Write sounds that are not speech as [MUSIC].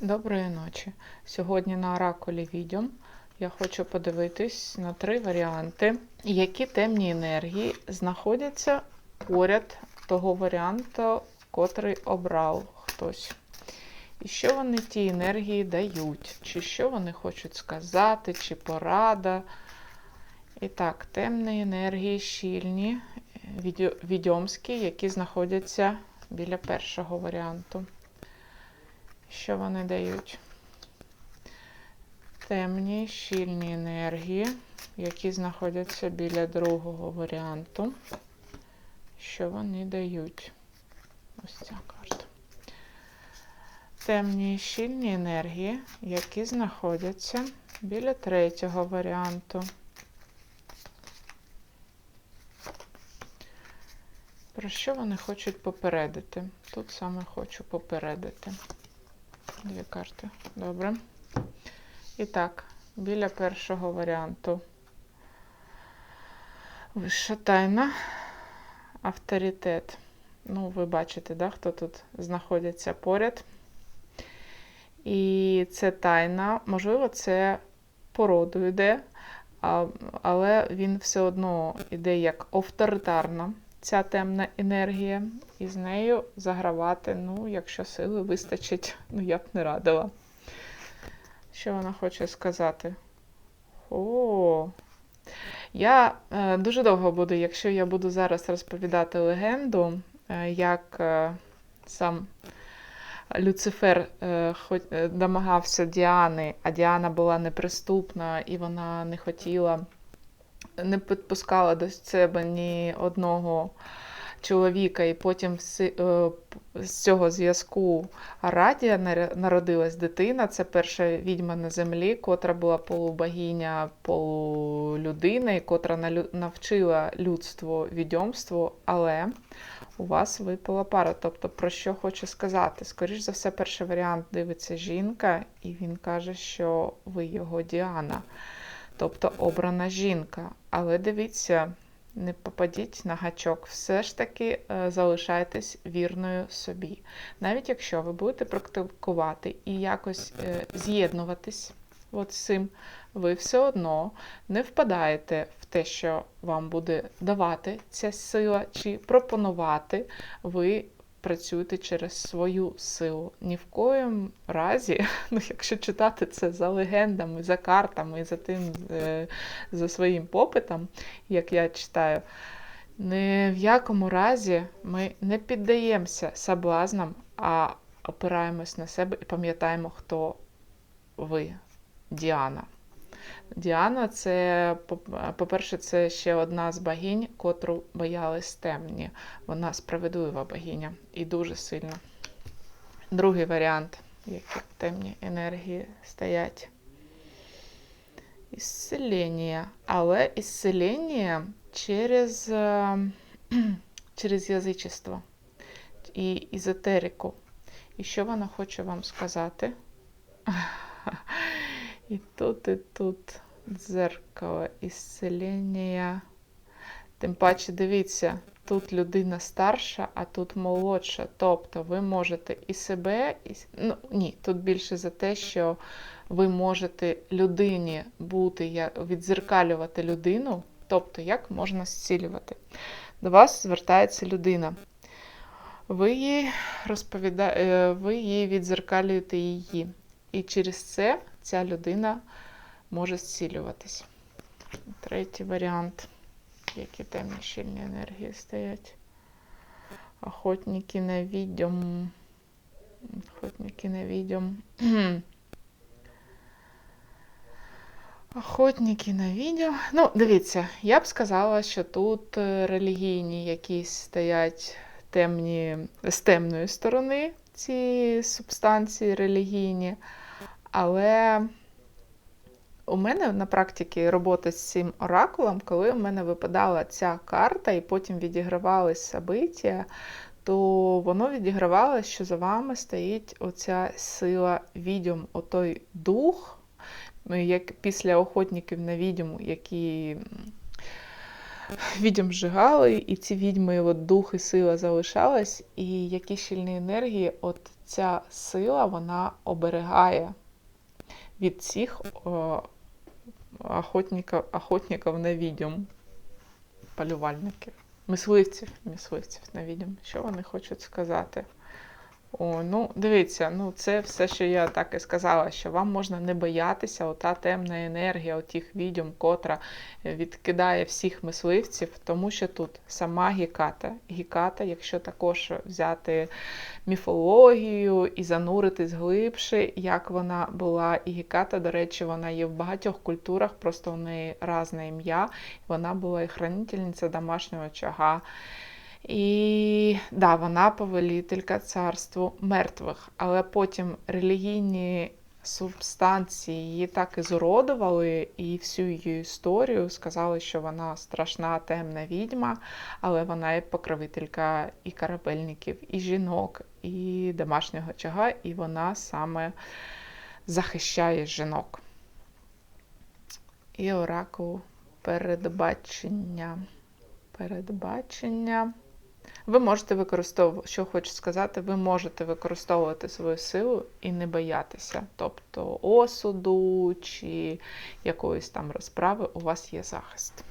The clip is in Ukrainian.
Доброї ночі. Сьогодні на оракулі відьом я хочу подивитись на три варіанти, які темні енергії знаходяться поряд того варіанту, котрий обрав хтось. І що вони ті енергії дають, чи що вони хочуть сказати, чи порада. І так, темні енергії щільні, відьо- відьомські, які знаходяться біля першого варіанту. Що вони дають? Темні щільні енергії, які знаходяться біля другого варіанту. Що вони дають? Ось ця карта. Темні щільні енергії, які знаходяться біля третього варіанту. Про що вони хочуть попередити? Тут саме хочу попередити. Дві карти. Добре. І так, біля першого варіанту. Вища тайна, авторитет. Ну, ви бачите, да, хто тут знаходиться поряд. І це тайна, можливо, це породу йде, але він все одно йде як авторитарна ця темна енергія, і з нею загравати, ну, якщо сили вистачить, ну я б не радила. Що вона хоче сказати? О, я е, дуже довго буду, якщо я буду зараз розповідати легенду, е, як е, сам Люцифер е, хо- е, домагався Діани, а Діана була неприступна і вона не хотіла не підпускала до себе ні одного чоловіка, і потім е, з цього зв'язку Арадія народилась дитина. Це перша відьма на землі, котра була полубогиня, полулюдина, і котра навчила людство відьомству, але у вас випала пара. Тобто, про що хочу сказати? Скоріш за все, перший варіант дивиться жінка, і він каже, що ви його Діана тобто обрана жінка. Але дивіться, не попадіть на гачок, все ж таки е, залишайтесь вірною собі. Навіть якщо ви будете практикувати і якось е, з'єднуватись от з цим, ви все одно не впадаєте в те, що вам буде давати ця сила, чи пропонувати, ви працюєте через свою силу. Ні в коєму разі, [LAUGHS] ну, якщо читати це за легендами, за картами, за тим, е, за своїм попитом, як я читаю, ні в якому разі ми не піддаємося соблазнам, а опираємось на себе і пам'ятаємо, хто ви, Діана. Діана це, по- по-перше, це ще одна з богинь, котру боялись темні. Вона справедлива богиня і дуже сильна. Другий варіант, які темні енергії стоять. Ісцелення. Але ісцелення через, е, [CLEARS THROAT] через язичество і езотерику. І що вона хоче вам сказати? І тут, і тут дзеркало, ісцелення. Тим паче, дивіться, тут людина старша, а тут молодша. Тобто ви можете і себе, і... ну ні, тут більше за те, що ви можете людині бути, відзеркалювати людину, тобто як можна зцілювати. До вас звертається людина. Ви їй розповіда... е, ви їй відзеркалюєте її. І через це ця людина може зцілюватись. Третій варіант. Які темні щільні енергії стоять. Охотники на відьом. Охотники на відьом. [CLEARS THROAT] Охотники на відьом. Ну, дивіться, я б сказала, що тут е, релігійні якісь стоять темні, з темної сторони ці субстанції релігійні. Але у мене на практиці роботи з цим оракулом, коли у мене випадала ця карта і потім відігравались собиття, то воно відігравало, що за вами стоїть оця сила відьом, отой дух, ну, як після охотників на відьому, які м, відьм зжигали, і ці відьми, от дух і сила залишалась, і які щільні енергії, от ця сила вона оберігає від цих о, охотників, охотників на відьом, полювальників, мисливців, мисливців на відьом. Що вони хочуть сказати? О, ну, дивіться, ну це все, що я так і сказала, що вам можна не боятися, ота темна енергія, отих відьом, котра відкидає всіх мисливців, тому що тут сама Гіката. Гіката, якщо також взяти міфологію і зануритись глибше, як вона була. І Гіката, до речі, вона є в багатьох культурах, просто у неї різне ім'я. Вона була і хранительниця домашнього очага. І да, вона повелителька царству мертвих, але потім релігійні субстанції її так і зуродували, і всю її історію сказали, що вона страшна темна відьма, але вона і покровителька і корабельників, і жінок, і домашнього очага, і вона саме захищає жінок. І оракул передбачення. Передбачення. Ви можете використовувати, що хочу сказати, ви можете використовувати свою силу і не боятися. Тобто осуду чи якоїсь там розправи у вас є захист.